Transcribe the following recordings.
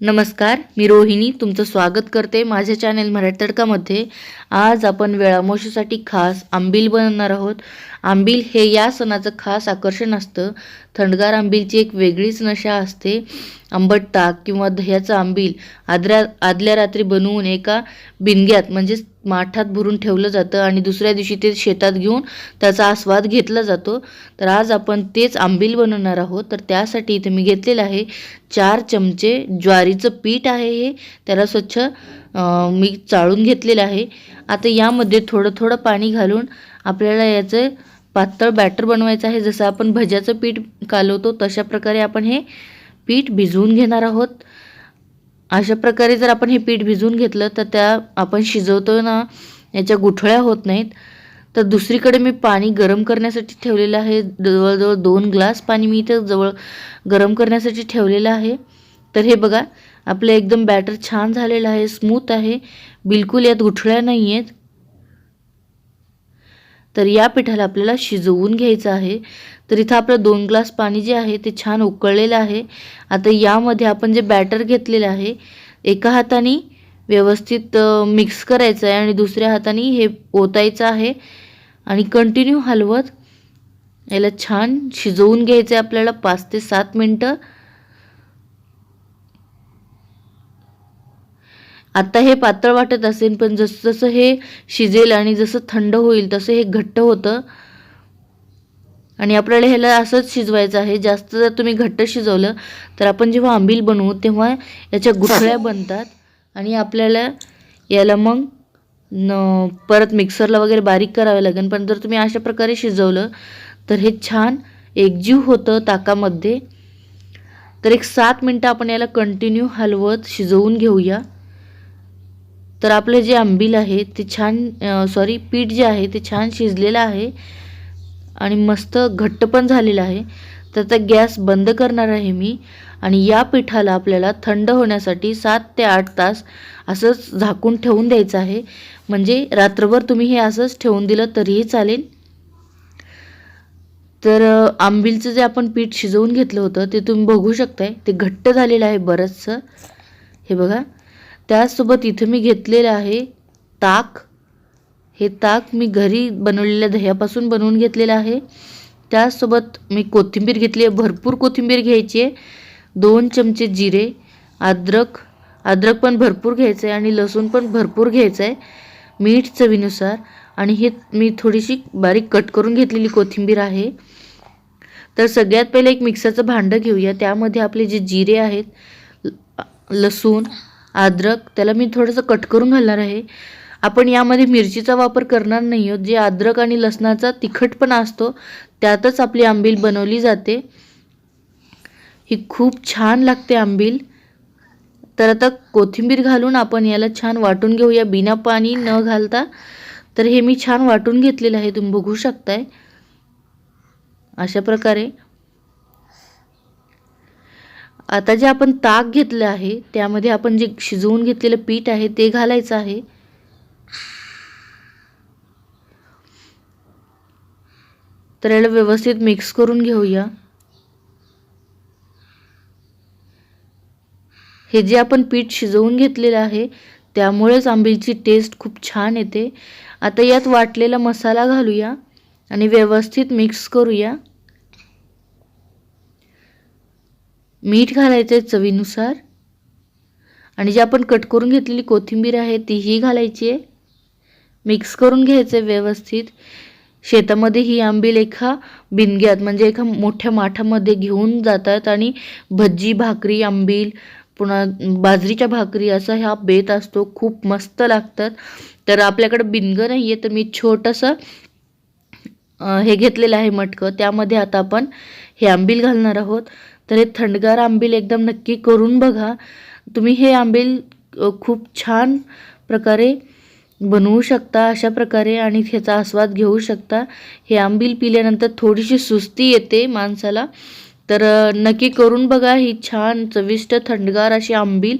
नमस्कार मी रोहिणी. तुमचं स्वागत करते माझ्या चॅनेल मराठी तडकामध्ये. आज आपण वेळामोशीसाठी खास आंबील बनवणार आहोत. आंबील हे या सणाचं खास आकर्षण असतं. थंडगार आंबीलची एक वेगळीच नशा असते. आंबट ताक किंवा दह्याचं आंबील आदल्या आदल्या रात्री बनवून एका बिनग्यात म्हणजेच माठात भरून ठेवलं जातं आणि दुसऱ्या दिवशी ते शेतात घेऊन त्याचा आस्वाद घेतला जातो. तर आज आपण तेच आंबील बनवणार आहोत. तर त्यासाठी इथे मी घेतलेलं आहे चार चमचे ज्वारीचं पीठ आहे हे. त्याला स्वच्छ मी चाळून घेतलेलं आहे. आता यामध्ये थोडं थोडं पाणी घालून आपल्याला याचं पातळ बॅटर बनवायचं आहे. जसं आपण भज्याचं पीठ कालवतो तशा प्रकारे आपण हे पीठ भिजवून घेणार आहोत. अशा प्रकारे जर आपण हे पीठ भिजवून घेतलं तर त्या आपण शिजवतो ना याच्या गुठळ्या होत नाहीत. तर दुसरीकडे मी पाणी गरम करण्यासाठी ठेवलेलं आहे. जवळजवळ दोन ग्लास पाणी मी इथं जवळ गरम करण्यासाठी ठेवलेलं आहे. तर हे बघा आपलं एकदम बॅटर छान झालेलं आहे स्मूथ आहे. बिलकुल यात गुठळ्या नाही आहेत तर या पिठाला आपल्याला शिजवून घ्यायचं आहे. तर इथं आपलं दोन ग्लास पाणी जे आहे ते छान उकळलेलं आहे. आता यामध्ये आपण जे बॅटर घेतलेलं आहे एका हाताने व्यवस्थित मिक्स करायचं आहे आणि दुसऱ्या हाताने हे ओतायचं आहे. आणि कंटिन्यू हलवत याला छान शिजवून घ्यायचं आहे आपल्याला पाच ते सात मिनटं. आता हे पातळ वाटत असेल पण जसं जसं हे शिजेल आणि जसं थंड होईल तसं हे घट्ट होतं. आणि आपल्याला ह्याला असंच शिजवायचं आहे जास्त जर तुम्ही घट्ट शिजवलं तर आपण जेव्हा आंबील बनवू तेव्हा याच्या गुठळ्या बनतात. आणि आपल्याला याला मग न परत मिक्सरला वगैरे बारीक करावं लागेल. पण जर तुम्ही अशा प्रकारे शिजवलं तर हे छान एकजीव होतं ताकामध्ये. तर एक सात मिनटं आपण याला कंटिन्यू हलवत शिजवून घेऊया. तर आपलं जे आंबील आहे ते छान सॉरी पीठ जे आहे ते छान शिजलेलं आहे आणि मस्त घट्ट पण झालेलं आहे. तर आता गॅस बंद करणार आहे मी आणि या पिठाला आपल्याला थंड होण्यासाठी सात ते आठ तास असंच झाकून ठेवून द्यायचं आहे. म्हणजे रात्रभर तुम्ही हे असंच ठेवून दिलं तरीही चालेल. तर आंबीलचं जे आपण पीठ शिजवून घेतलं होतं ते तुम्ही बघू शकताय. ते घट्ट झालेलं आहे बरंचसं. हे बघा. त्याचसोबत इथं मी घेतलेलं आहे ताक. हे ताक मी घरी बनवलेल्या दह्यापासून बनवून घेतलेलं आहे. त्याचसोबत मी कोथिंबीर घेतली आहे. भरपूर कोथिंबीर घ्यायची आहे. दोन चमचे जिरे अद्रक. अद्रक पण भरपूर घ्यायचं आहे आणि लसूण पण भरपूर घ्यायचं आहे. मीठ चवीनुसार. आणि हे मी थोडीशी बारीक कट करून घेतलेली कोथिंबीर आहे. तर सगळ्यात पहिले एक मिक्सरचं भांडं घेऊया. त्यामध्ये आपले जे जिरे आहेत लसूण अद्रक त्याला मी थोडंसं कट करून घालणार आहे. आपण यामध्ये मिरचीचा वापर करणार नाही आहोत जे अद्रक आणि लसणाचा तिखटपणा असतो त्यातच आपली आंबील बनवली जाते. ही खूप छान लागते आंबील. तर आता कोथिंबीर घालून आपण याला छान वाटून घेऊया. बिना पाणी न घालता. तर हे मी छान वाटून घेतलेलं आहे. तुम्ही बघू शकताय. अशा प्रकारे आता जे आपण ताक घेतलं आहे त्यामध्ये आपण जे शिजवून घेतलेलं पीठ आहे ते घालायचं आहे. तर याला व्यवस्थित मिक्स करून घेऊया. हे जे आपण पीठ शिजवून घेतलेलं आहे त्यामुळेच आंबीलची टेस्ट खूप छान येते. आता यात वाटलेला मसाला घालूया आणि व्यवस्थित मिक्स करूया. मीठ घालायचं आहे चवीनुसार. आणि जे आपण कट करून घेतलेली कोथिंबीर आहे तीही घालायची आहे मिक्स करून घ्यायचं आहे व्यवस्थित. शेतामध्ये ही आंबील एका बिनग्यात म्हणजे एका मोठ्या माठामध्ये घेऊन जातात आणि भज्जी भाकरी आंबील पुन्हा बाजरीच्या भाकरी असा हा बेत असतो खूप मस्त लागतात. तर आपल्याकडं बिनगं नाही आहे तर मी छोटंसं हे घेतलेलं आहे मटकं. त्यामध्ये आता आपण हे आंबील घालणार आहोत. तर हे थंडगार आंबील एकदम नक्की करून बघा. तुम्ही हे आंबील खूप छान प्रकारे बनवू शकता अशा प्रकारे आणि ह्याचा आस्वाद घेऊ शकता. हे आंबील पिल्यानंतर थोडीशी सुस्ती येते माणसाला. तर नक्की करून बघा ही छान चविष्ट थंडगार अशी आंबील.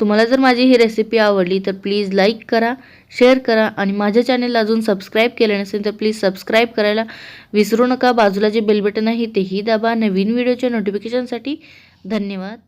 तुम्हाला जर माझी ही रेसिपी आवडली तर प्लीज लाईक करा शेअर करा आणि माझ्या चॅनेलला अजून सबस्क्राईब केलं नसेल तर प्लीज सबस्क्राईब करायला विसरू नका. बाजूला जे बेल बटन आहे तेही दाबा. नवीन व्हिडिओच्या नोटिफिकेशनसाठी धन्यवाद.